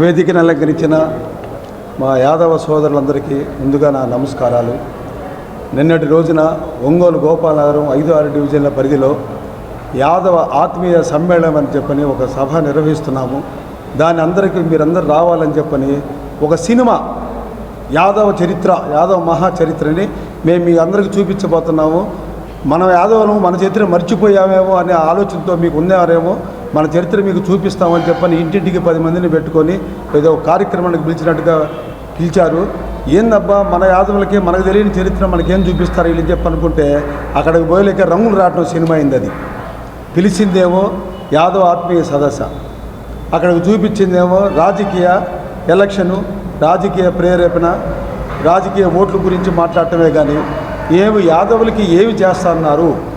వేదికను అలంకరించిన మా యాదవ సోదరులందరికీ ముందుగా నా నమస్కారాలు. నిన్నటి రోజున ఒంగోలు గోపాలనగరం ఐదు ఆరు డివిజన్ల పరిధిలో యాదవ ఆత్మీయ సమ్మేళనం అని చెప్పని ఒక సభ నిర్వహిస్తున్నాము. దాని అందరికీ మీరందరూ రావాలని చెప్పని ఒక సినిమా యాదవ చరిత్ర యాదవ మహా చరిత్రని మేము మీ అందరికీ చూపించబోతున్నాము. మనం యాదవులు మన చరిత్ర మర్చిపోయామేమో అనే ఆలోచనతో మీకు ఉన్నారేమో మన చరిత్ర మీకు చూపిస్తామని చెప్పని ఇంటింటికి పది మందిని పెట్టుకొని ఏదో కార్యక్రమానికి పిలిచినట్టుగా పిలిచారు. ఏందబ్బా మన యాదవులకి మనకు తెలియని చరిత్ర మనకేం చూపిస్తారు వీళ్ళు చెప్పనుకుంటే అక్కడికి పోయలేక రంగులు రావటం సినిమా అయింది అది. పిలిచిందేమో యాదవ ఆత్మీయ సదస్స. అక్కడికి చూపించిందేమో రాజకీయ ఎలక్షను రాజకీయ ప్రేరేపణ రాజకీయ ఓట్ల గురించి మాట్లాడటమే కానీ ఏమి యాదవులకి ఏమి చేస్తున్నారు?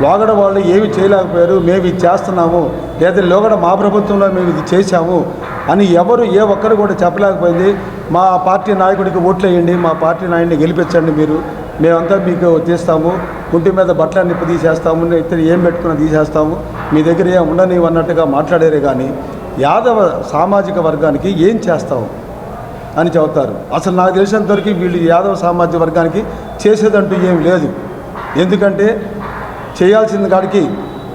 వాగడ వాళ్ళు ఏమి చేయలేకపోయారు? మేము ఇది చేస్తున్నాము. లేదా లోగడ మా ప్రభుత్వంలో మేము ఇది చేశాము అని ఎవరు ఏ ఒక్కరు కూడా చెప్పలేకపోయింది. మా పార్టీ నాయకుడికి ఓట్లేయండి మా పార్టీ నాయకుడిని గెలిపించండి మీరు. మేమంతా మీకు తీస్తాము. కుంటి మీద బట్టలు నిప్పు తీసేస్తాము. ఇతను ఏం పెట్టుకున్నా తీసేస్తాము. మీ దగ్గర ఏం ఉండనివి మాట్లాడారే కానీ యాదవ సామాజిక వర్గానికి ఏం చేస్తాము అని చెబుతారు. అసలు నాకు తెలిసినంతవరకు వీళ్ళు యాదవ సామాజిక వర్గానికి చేసేదంటూ ఏమి లేదు. ఎందుకంటే చేయాల్సిన కాడికి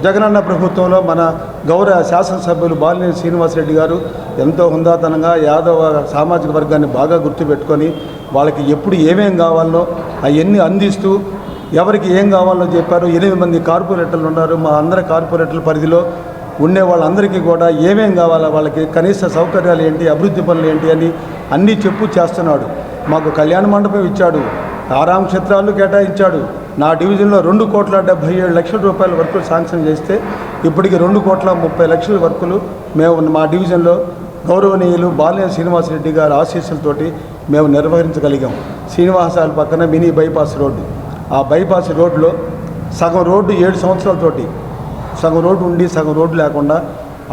జగనన్న ప్రభుత్వంలో మన గౌరవ శాసనసభ్యులు బాలినేని శ్రీనివాసరెడ్డి గారు ఎంతో హుందాతనంగా యాదవ సామాజిక వర్గాన్ని బాగా గుర్తుపెట్టుకొని వాళ్ళకి ఎప్పుడు ఏమేం కావాలో అవన్నీ అందిస్తూ ఎవరికి ఏం కావాలో చెప్పారు ఎనిమిది మంది కార్పొరేటర్లు ఉన్నారు. మా అందరి కార్పొరేటర్ల పరిధిలో ఉండే వాళ్ళందరికీ కూడా ఏమేం కావాలా వాళ్ళకి కనీస సౌకర్యాలు ఏంటి అభివృద్ధి పనులు ఏంటి అని అన్నీ చెప్పు చేస్తున్నాడు. మాకు కళ్యాణ మండపం ఇచ్చాడు ఆరాం క్షేత్రాలు కేటాయించాడు. నా డివిజన్లో రెండు కోట్ల డెబ్బై ఏడు లక్షల రూపాయల వర్కులు శాంక్షన్ చేస్తే ఇప్పటికి రెండు కోట్ల ముప్పై లక్షల వర్కులు మేము మా డివిజన్లో గౌరవనీయులు బాలినేని శ్రీనివాసరెడ్డి గారి ఆశీస్సులతోటి మేము నిర్వహించగలిగాం. శ్రీనివాసాల పక్కన మినీ బైపాస్ రోడ్డు. ఆ బైపాస్ రోడ్లో సగం రోడ్డు ఏడు సంవత్సరాలతోటి సగం రోడ్డు ఉండి సగం రోడ్డు లేకుండా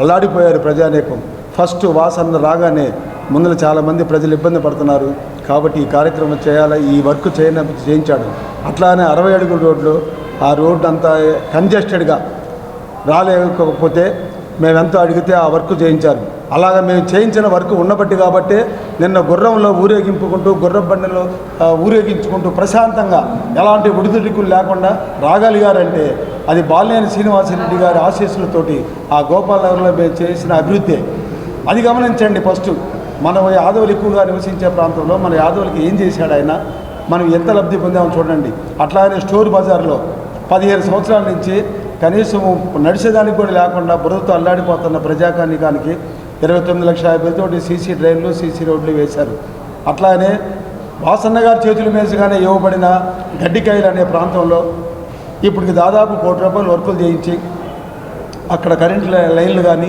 అల్లాడిపోయారు ప్రజానేకం. ఫస్ట్ వాసన రాగానే ముందర చాలామంది ప్రజలు ఇబ్బంది పడుతున్నారు. కాబట్టి ఈ కార్యక్రమం చేయాలి ఈ వర్క్ చేయన చేయించాడు. అట్లానే అరవై అడుగుల రోడ్లు ఆ రోడ్డు అంతా కంజెస్టెడ్గా రాలేకపోతే మేమెంతో అడిగితే ఆ వర్క్ చేయించారు. అలాగ మేము చేయించిన వర్క్ ఉన్నబట్టి కాబట్టి నిన్న గుర్రంలో ఊరేగింపుకుంటూ గుర్రం బండిలో ఊరేగించుకుంటూ ప్రశాంతంగా ఎలాంటి ఒడిదుడుకులు లేకుండా రాగలిగారంటే అది బాలినేని శ్రీనివాసరెడ్డి గారి ఆశీస్సులతోటి ఆ గోపాలనగర్లో మేము చేసిన అభివృద్ధి. అది గమనించండి ఫస్ట్ మనం యాదవులు ఎక్కువగా నివసించే ప్రాంతంలో మన యాదవులకి ఏం చేశాడు ఆయన? మనం ఎంత లబ్ధి పొందామో చూడండి. అట్లానే స్టోర్ బజార్లో పదిహేను సంవత్సరాల నుంచి కనీసం నడిచేదానికి కూడా లేకుండా బురదతో అల్లాడిపోతున్న ప్రజాకానికానికి ఇరవై తొమ్మిది లక్షల యాభై తోటి సీసీ డ్రైన్లు సీసీ రోడ్లు వేశారు. అట్లానే వాసన్న గారి చేతుల మీదుగానే ఇవ్వబడిన గడ్డికాయలు అనే ప్రాంతంలో ఇప్పటికి దాదాపు కోటి రూపాయలు వర్కులు చేయించి అక్కడ కరెంట్ లైన్లు కానీ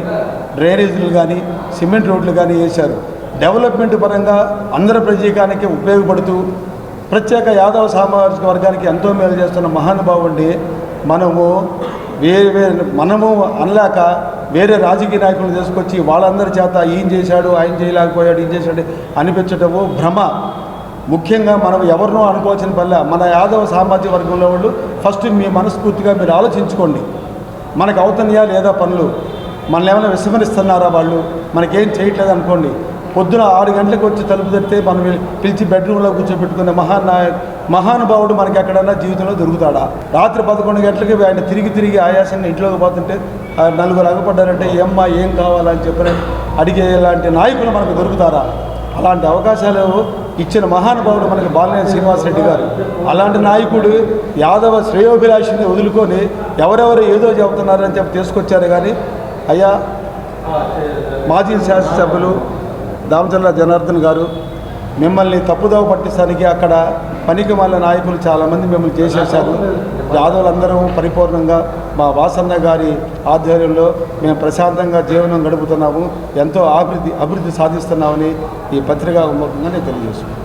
డ్రైనేజీలు కానీ సిమెంట్ రోడ్లు కానీ వేశారు. డెవలప్మెంట్ పరంగా అందరి ప్రజీకానికి ఉపయోగపడుతూ ప్రత్యేక యాదవ సామాజిక వర్గానికి ఎంతో మేలు చేస్తున్న మహానుభావుడిని మనము వేరే వేరే మనము అనలేక వేరే రాజకీయ నాయకులను తీసుకొచ్చి వాళ్ళందరి చేత ఈయన చేశాడు ఆయన చేయలేకపోయాడు ఈయన చేశాడు అనిపించటము భ్రమ. ముఖ్యంగా మనం ఎవరినో అనుకోవాల్సిన పల్లె మన యాదవ సామాజిక వర్గంలో వాళ్ళు ఫస్ట్ మీ మనస్ఫూర్తిగా మీరు ఆలోచించుకోండి. మనకు అవుతున్నాయా లేదా పనులు? మనల్ని ఏమైనా విస్మరిస్తున్నారా వాళ్ళు? మనకేం చేయట్లేదు అనుకోండి. పొద్దున ఆరు గంటలకు వచ్చి తలుపు తెరితే మనం పిలిచి బెడ్రూమ్లో కూర్చోబెట్టుకునే మహానాయ మహానుభావుడు మనకి ఎక్కడైనా జీవితంలో దొరుకుతాడా? రాత్రి పదకొండు గంటలకి ఆయన తిరిగి తిరిగి ఆయాసాన్ని ఇంట్లోకి పోతుంటే నలుగురు అగపడ్డారంటే ఏమ్మా ఏం కావాలని చెప్పని అడిగే ఇలాంటి నాయకులు మనకు దొరుకుతారా? అలాంటి అవకాశాలు ఇచ్చిన మహానుభావుడు మనకి బాలినేని శ్రీనివాసరెడ్డి గారు. అలాంటి నాయకుడు యాదవ శ్రేయోభిలాషిని వదులుకొని ఎవరెవరు ఏదో చెబుతున్నారని చెప్పి తీసుకొచ్చారు కానీ అయ్యా మాజీ శాసనసభ్యులు దామచల్ల జనార్దన్ గారు మిమ్మల్ని తప్పుదోవ పట్టిస్తానికి అక్కడ పనికి మాలిన నాయకులు చాలామంది మిమ్మల్ని చేసేశారు. యాదవులందరూ పరిపూర్ణంగా మా వాసన్న గారి ఆధ్వర్యంలో మేము ప్రశాంతంగా జీవనం గడుపుతున్నాము ఎంతో అభివృద్ధి అభివృద్ధి సాధిస్తున్నామని ఈ పత్రికా ముఖంగా నేను తెలియజేస్తున్నాను